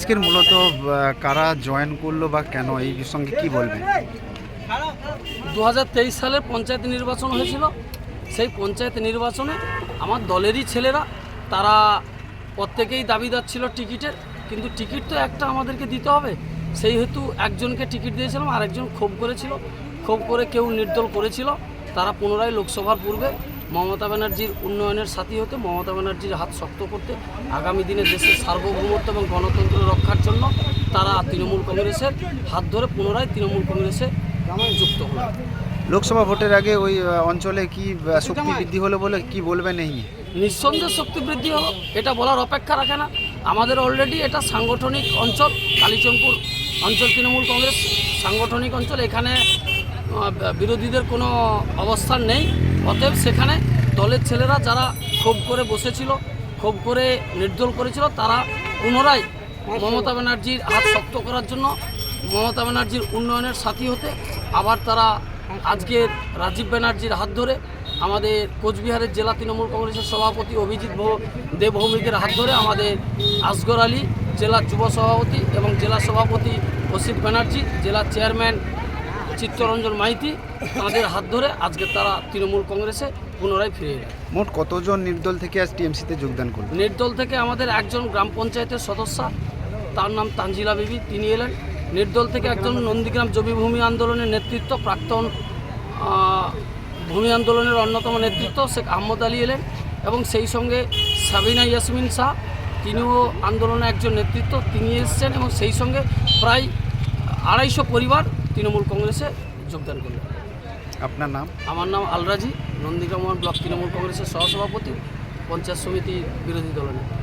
আজকের মূলত কারা জয়েন করল বা কেন? এই সঙ্গে কি বলবেন? দু হাজার তেইশ সালে পঞ্চায়েত নির্বাচন হয়েছিল। সেই পঞ্চায়েত নির্বাচনে আমার দলেরই ছেলেরা, তারা প্রত্যেকেই দাবিদার ছিল টিকিটের। কিন্তু টিকিট তো একটা আমাদেরকে দিতে হবে। সেই হেতু একজনকে টিকিট দিয়েছিলাম আর একজন ক্ষোভ করেছিল। ক্ষোভ করে কেউ নির্দল করেছিল। তারা পুনরায় লোকসভার পূর্বে মমতা ব্যানার্জির উন্নয়নের সাথী হতে মমতা ব্যানার্জির হাত শক্ত করতে আগামী দিনে দেশের সার্বভৌমত্ব এবং গণতন্ত্র রক্ষার জন্য তারা তৃণমূল কংগ্রেসের হাত ধরে পুনরায় তৃণমূল কংগ্রেসে যুক্ত হলো। লোকসভা ভোটের আগে ওই অঞ্চলে কি শক্তি বৃদ্ধি হলো বলে কি বলবেন এই নিয়ে? নিঃসন্দেহ শক্তি বৃদ্ধি হলো এটা বলার অপেক্ষা রাখে না। আমাদের অলরেডি এটা সাংগঠনিক অঞ্চল কালীচম্পুর অঞ্চল তৃণমূল কংগ্রেস সাংগঠনিক অঞ্চল এখানে বিরোধীদের কোনো অবস্থান নেই। অতএব সেখানে দলের ছেলেরা যারা ক্ষোভ করে বসেছিল, ক্ষোভ করে নির্দল করেছিল, তারা পুনরায় মমতা ব্যানার্জির হাত শক্ত করার জন্য, মমতা ব্যানার্জির উন্নয়নের সাথী হতে আবার তারা আজকে রাজীব ব্যানার্জির হাত ধরে আমাদের কোচবিহারের জেলা তৃণমূল কংগ্রেসের সভাপতি অভিজিৎ ভৌ- দেব ভৌমিকের হাত ধরে আমাদের আসগর আলী জেলার যুব সভাপতি এবং জেলা সভাপতি অসিত ব্যানার্জি জেলার চেয়ারম্যান চিত্তরঞ্জন মাইতি তাদের হাত ধরে আজকে তারা তৃণমূল কংগ্রেসে পুনরায় ফিরে এলেন। মোট কতজন নির্দল থেকে আজ টিএমসিতে যোগদান করল নির্দল থেকে আমাদের একজন গ্রাম পঞ্চায়েতের সদস্য তার নাম তানজিলা বিবি তিনি এলেন। নির্দল থেকে একজন নন্দীগ্রাম জমিভূমি আন্দোলনের নেতৃত্ব প্রাক্তন ভূমি আন্দোলনের অন্যতম নেতৃত্ব শেখ আহমদ আলী এলেন এবং সেই সঙ্গে সাবিনা ইয়াসমিন শাহ তিনিও আন্দোলনের একজন নেতৃত্ব তিনি এসছেন এবং সেই সঙ্গে প্রায় আড়াইশো পরিবার তৃণমূল কংগ্রেসে যোগদান করলেন আপনার নাম? আমার নাম আলরাজি নন্দীগ্রাম ব্লক তৃণমূল কংগ্রেসের সহসভাপতি পঞ্চায়েত সমিতি বিরোধী দলের নেতা।